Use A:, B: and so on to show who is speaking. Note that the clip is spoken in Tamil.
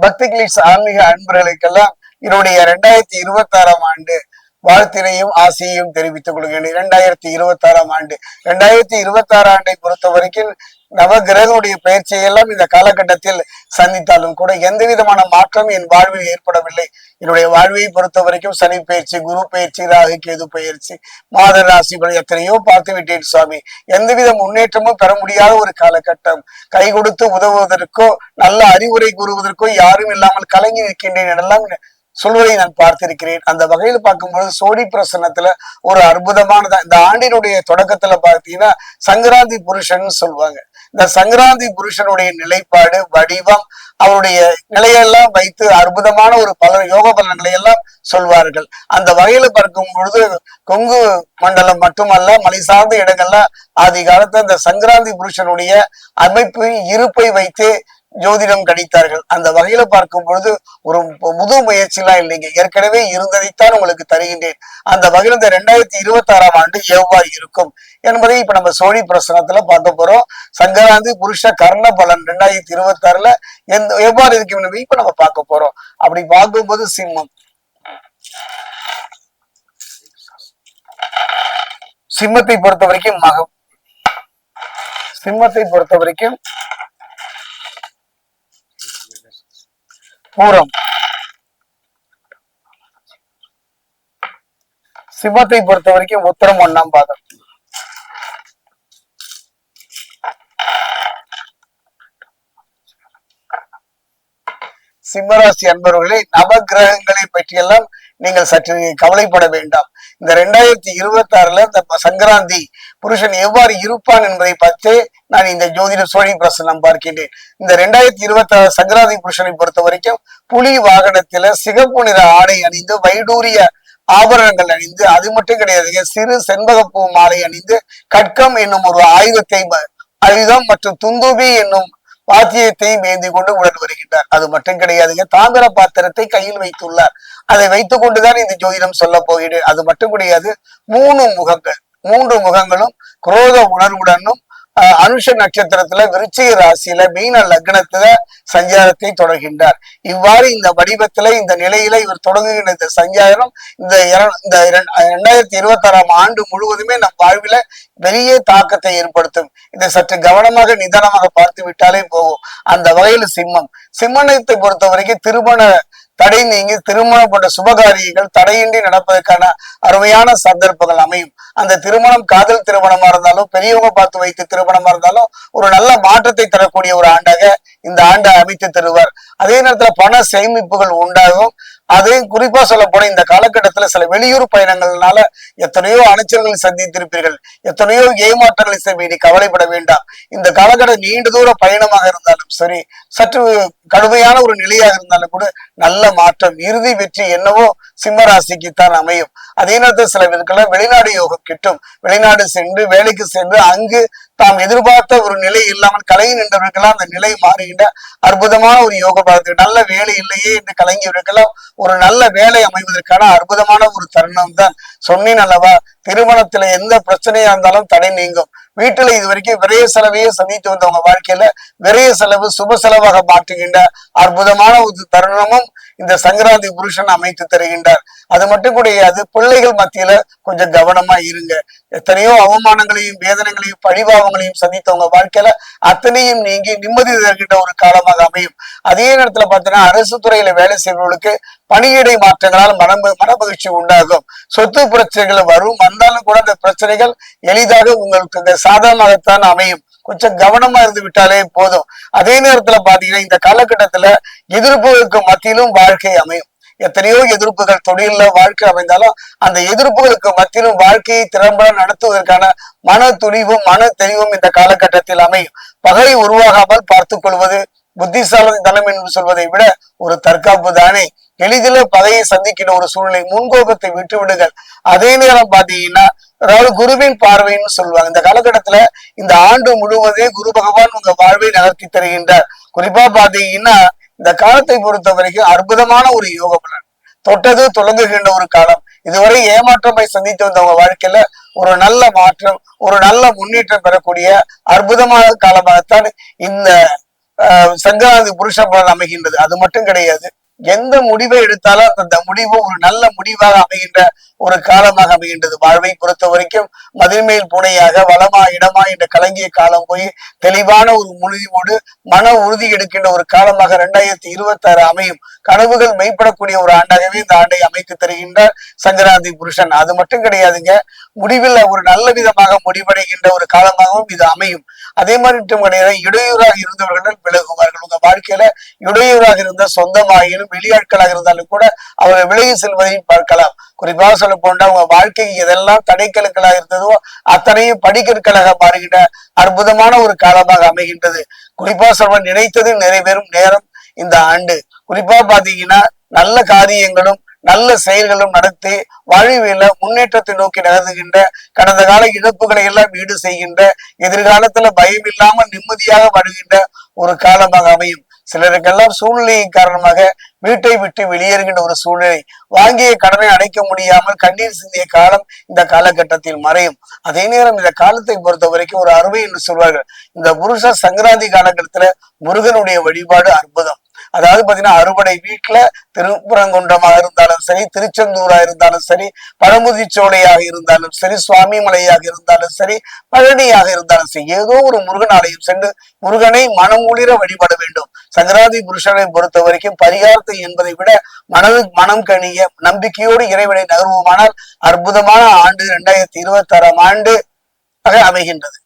A: பக்தி ஆன்மீக அன்பர்களுக்கெல்லாம் என்னுடைய இரண்டாயிரத்தி இருபத்தி ஆறாம் ஆண்டு வாழ்த்தினையும் ஆசையையும் தெரிவித்துக் கொள்கிறேன். இரண்டாயிரத்தி இருபத்தி ஆறாம் ஆண்டு. இரண்டாயிரத்தி இருபத்தி ஆறு ஆண்டை பொறுத்த வரைக்கும் நவகிரகனுடைய பயிற்சியை எல்லாம் இந்த காலகட்டத்தில் சந்தித்தாலும் கூட எந்த விதமான மாற்றம் என் வாழ்வில் ஏற்படவில்லை. என்னுடைய வாழ்வை பொறுத்த வரைக்கும் சனி பயிற்சி குரு பயிற்சி ராகு கேது பயிற்சி மாத ராசி எத்தனையோ பார்த்து விட்டேன் சுவாமி. எந்தவித முன்னேற்றமும் பெற முடியாத ஒரு காலகட்டம். கை கொடுத்து உதவுவதற்கோ நல்ல அறிவுரை கூறுவதற்கோ யாரும் இல்லாமல் கலங்கி நிற்கின்றேன் எனலாம் சொல்வதை நான் பார்த்திருக்கிறேன். அந்த வகையில் பார்க்கும்போது சோடி பிரசன்னத்துல ஒரு அற்புதமானதான் இந்த ஆண்டினுடைய தொடக்கத்துல பார்த்தீங்கன்னா சங்கராந்தி புருஷன் சொல்லுவாங்க இந்த சங்கராந்தி புருஷனுடைய நிலைப்பாடு வடிவம் அவருடைய நிலையெல்லாம் வைத்து அற்புதமான ஒரு பல யோக பலன்களை எல்லாம் சொல்வார்கள். அந்த வகையில பார்க்கும் பொழுது கொங்கு மண்டலம் மட்டுமல்ல மலை சார்ந்த இடங்கள்ல ஆதி காலத்துல இந்த சங்கராந்தி புருஷனுடைய அமைப்பு இருப்பை வைத்து ஜோதிடம் கணித்தார்கள். அந்த வகையில பார்க்கும் பொழுது ஒரு முது முயற்சிலாம் இல்லைங்க ஏற்கனவே இருந்ததைத்தான் உங்களுக்கு தருகின்றேன். அந்த வகையில் இந்த ரெண்டாயிரத்தி இருபத்தி ஆறாம் ஆண்டு எவ்வாறு இருக்கும் என்பதை இப்ப நம்ம சோழி பிரசனத்துல பார்க்க போறோம். சங்கராந்தி புருஷ கர்ண பலன் ரெண்டாயிரத்தி இருபத்தி ஆறுல எந்த எவ்வாறு இருக்கும் என்பதை இப்ப நம்ம பார்க்க போறோம். அப்படி பார்க்கும்போது சிம்மம். சிம்மத்தை பொறுத்த வரைக்கும் மகம். சிம்மத்தை பொறுத்த வரைக்கும் பூரம். சிவத்தை பொறுத்த வரைக்கும் உத்தரம் ஒண்ணாம் பாதம். சிம்மராசி அன்பர்களே நவகிரகங்களை பற்றியெல்லாம் நீங்கள் சற்று கவலைப்பட வேண்டாம். இந்த ரெண்டாயிரத்தி இருபத்தி ஆறுல இந்த சங்கராந்தி புருஷன் எவ்வாறு இருப்பான் என்பதை பார்த்து நான் இந்த ஜோதிட சோழி பிரசனம் பார்க்கின்றேன். இந்த ரெண்டாயிரத்தி இருபத்தி ஆறு சங்கராந்தி புருஷனை பொறுத்த வரைக்கும் புலி வாகனத்துல சிகப்பு நிற ஆடை அணிந்து வைடூரிய ஆபரணங்கள் அணிந்து அது மட்டும் கிடையாதுங்க சிறு செண்பகப்பூ மாலை அணிந்து கட்கம் என்னும் ஒரு ஆயுதத்தை ஆயுதம் மற்றும் துந்துபி என்னும் பாத்தியத்தையும் ஏந்தி கொண்டு உடன் வருகின்றார். அது மட்டும் கிடையாதுங்க தாமிர பாத்திரத்தை கையில் வைத்துள்ளார். அதை வைத்துக் கொண்டுதான் இந்த ஜோதிடம் சொல்ல போகிறேன் அது மட்டும் கிடையாது மூணு முகங்கள் மூன்று முகங்களும் குரோத உணர்வுடனும் அனுஷ நட்சத்திரத்துல விருச்சிக ராசியில மீன லக்னத்துல சஞ்சாரத்தை தொடர்கின்றார். இவ்வாறு இந்த வடிவத்துல இந்த நிலையில இவர் தொடங்குகின்ற இந்த சஞ்சாரம் இந்த இந்த இரண்டாயிரத்தி இருபத்தி ஆறாம் ஆண்டு முழுவதுமே நம் வாழ்வில பெரிய தாக்கத்தை ஏற்படுத்தும். இதை சற்று கவனமாக நிதானமாக பார்த்து விட்டாலே போகும் அந்த வகையில் சிம்மம். சிம்மனத்தை பொறுத்த வரைக்கும் திருமண தடை நீங்கி திருமணம் போன்ற சுபகாரியங்கள் தடையின்றி நடப்பதற்கான அருமையான சந்தர்ப்பங்கள் அமையும். அந்த திருமணம் காதல் திருமணமா இருந்தாலும் பெரியவங்க பார்த்து வைத்து திருமணமா இருந்தாலும் ஒரு நல்ல மாற்றத்தை தரக்கூடிய ஒரு ஆண்டாக இந்த ஆண்டை அமைத்து தருவார். அதே நேரத்துல பண சேமிப்புகள் உண்டாகும். அதையும் குறிப்பா சொல்ல போன இந்த காலகட்டத்துல சில வெளியூர் பயணங்கள்னால எத்தனையோ அணைச்சல்களை சந்தித்திருப்பீர்கள். எத்தனையோ ஏமாற்றங்களை சந்தி கவலைப்பட வேண்டாம். இந்த காலகட்டம் நீண்ட தூர பயணமாக இருந்தாலும் சரி சற்று கடுமையான ஒரு நிலையாக இருந்தாலும் கூட நல்ல மாற்றம் இறுதி வெற்றி என்னவோ சிம்மராசிக்கு தான் அமையும். அதே நேரத்தில் சில பேருக்கெல்லாம் வெளிநாடு யோகம் கிட்டும். வெளிநாடு சென்று வேலைக்கு சென்று அங்கு தாம் எதிர்பார்த்த ஒரு நிலை இல்லாமல் கலங்கி நின்றவர்களெல்லாம் அந்த நிலை மாறுகின்ற அற்புதமான ஒரு யோக பாதத்துக்கு நல்ல வேலை இல்லையே என்று கலங்கியவர்களெல்லாம் ஒரு நல்ல வேலை அமைவதற்கான அற்புதமான ஒரு தருணம் தான். சொன்னேன் அல்லவா? திருமணத்துல எந்த பிரச்சனையா இருந்தாலும் தடை நீங்கும். வீட்டுல இது வரைக்கும் விரைய செலவையே சந்தித்து வந்தவங்க வாழ்க்கையில விரைய செலவு சுப செலவாக மாற்றுகின்ற அற்புதமான ஒரு தருணமும் இந்த சங்கராந்தி புருஷன் அமைத்து தருகின்றார். அது மட்டும் கிடையாது பிள்ளைகள் மத்தியில கொஞ்சம் கவனமா இருங்க. எத்தனையோ அவமானங்களையும் வேதனைகளையும் பழிபாவங்களையும் சந்தித்தவங்க வாழ்க்கையில அத்தனையும் நீங்கி நிம்மதி தருகின்ற ஒரு காலமாக அமையும். அதே நேரத்துல பாத்தீங்கன்னா அரசு துறையில வேலை செய்பவர்களுக்கு பணியிடை மாற்றங்களால் மன மனமகிழ்ச்சி உண்டாகும். சொத்து பிரச்சனைகள் வரும். வந்தாலும் கூட அந்த பிரச்சனைகள் எளிதாக உங்களுக்கு சாதகமாகத்தான் அமையும். கொஞ்சம் கவனமா இருந்து விட்டாலே போதும். அதே நேரத்துல பாத்தீங்கன்னா இந்த காலகட்டத்துல எதிர்ப்புகளுக்கு மத்தியிலும் வாழ்க்கை அமையும். எத்தனையோ எதிர்ப்புகள் தொழில வாழ்க்கை அமைந்தாலும் அந்த எதிர்ப்புகளுக்கு மத்தியிலும் வாழ்க்கையை திறம்பட நடத்துவதற்கான மன துணிவும் மன தெளிவும் இந்த காலகட்டத்தில் அமையும். பகை உருவாகாமல் பார்த்து கொள்வது புத்திசாலி தனம் என்று சொல்வதை விட ஒரு தற்காப்பு தானே. எளிதில பகையை சந்திக்கிற ஒரு சூழ்நிலை முன்கோபத்தை விட்டு விடுங்கள் அதே நேரம் பாத்தீங்கன்னா அதாவது குருவின் பார்வைன்னு சொல்லுவாங்க. இந்த காலகட்டத்துல இந்த ஆண்டு முழுவதே குரு பகவான் உங்க வாழ்வை நகர்த்தி தருகின்றார். குறிப்பா பாத்தீங்கன்னா இந்த காலத்தை பொறுத்த வரைக்கும் அற்புதமான ஒரு யோக பலன். தொட்டது தொடங்குகின்ற ஒரு காலம். இதுவரை ஏமாற்றமை சந்தித்து வந்தவங்க வாழ்க்கையில ஒரு நல்ல மாற்றம் ஒரு நல்ல முன்னேற்றம் பெறக்கூடிய அற்புதமான காலமாகத்தான் இந்த ஆஹ் புருஷ பலன் அமைகின்றது. அது மட்டும் கிடையாது. எந்த முடிவை எடுத்தாலும் அந்த முடிவு ஒரு நல்ல முடிவாக அமைகின்ற ஒரு காலமாக அமைகின்றது. வாழ்வை பொறுத்த வரைக்கும் மதில்மேல் புனையாக வளமா இடமா என்ற கலங்கிய காலம் போய் தெளிவான ஒரு முடிவோடு மன உறுதி எடுக்கின்ற ஒரு காலமாக இரண்டாயிரத்தி இருபத்தி ஆறு அமையும். கனவுகள் மெய்ப்படக்கூடிய ஒரு ஆண்டாகவே இந்த ஆண்டை அமைத்து தருகின்றார் சங்கராந்தி புருஷன். அது மட்டும் கிடையாதுங்க முடிவில் ஒரு நல்ல விதமாக முடிவடைகின்ற ஒரு காலமாகவும் இது அமையும். அதே மாதிரி மட்டும் கிடையாது இடையூறாக இருந்தவர்கள் விலகுவார்கள். உங்க வாழ்க்கையில இடையூறாக இருந்த சொந்தமாகிலும் வெளியாட்களாக இருந்தாலும் கூட அவர்கள் விலகி செல்வதையும் பார்க்கலாம். குறிப்பாக சொல்ல போனா உங்க வாழ்க்கைக்கு எதெல்லாம் தடைக்கலுக்களாக இருந்ததோ அத்தனையும் படிக்கற்களாக மாறுகின்ற அற்புதமான ஒரு காலமாக அமைகின்றது. குறிப்பா சொல்வன் நினைத்தது நிறைவேறும் நேரம் இந்த ஆண்டு. குறிப்பா பாத்தீங்கன்னா நல்ல காரியங்களும் நல்ல செயல்களும் நடத்தி வாழ்வியல முன்னேற்றத்தை நோக்கி நகர்ந்துகின்ற கடந்த கால இழப்புகளை எல்லாம் ஈடு செய்கின்ற எதிர்காலத்துல பயம் இல்லாமல் நிம்மதியாக வருகின்ற ஒரு காலமாக அமையும். சிலருக்கெல்லாம் சூழ்நிலையின் காரணமாக வீட்டை விட்டு வெளியேறுகின்ற ஒரு சூழ்நிலை. வாங்கிய கடனை அடைக்க முடியாமல் கண்ணீர் சிந்திய காலம் இந்த காலகட்டத்தில் மறையும். அதே நேரம் இந்த காலத்தை பொறுத்த வரைக்கும் ஒரு அருமை என்று சொல்வார்கள். இந்த புருஷ சங்கராந்தி காலகட்டத்துல முருகனுடைய வழிபாடு அற்புதம். அதாவது பாத்தீங்கன்னா அறுபடை வீட்டுல திருப்புறங்குன்றமாக இருந்தாலும் சரி திருச்செந்தூரா இருந்தாலும் சரி பழமுதிச்சோலையாக இருந்தாலும் சரி சுவாமி மலையாக இருந்தாலும் சரி பழனியாக இருந்தாலும் சரி ஏதோ ஒரு முருகன் ஆலயம் சென்று முருகனை மனமுளிர வழிபட வேண்டும். சங்கராதி புருஷனை பொறுத்த வரைக்கும் பரிகாரத்தை என்பதை விட மனது மனம் கணிய நம்பிக்கையோடு இறைவனை நகர்வுமானால் அற்புதமான ஆண்டு இரண்டாயிரத்தி இருபத்தி ஆறாம் ஆண்டு அமைகின்றது.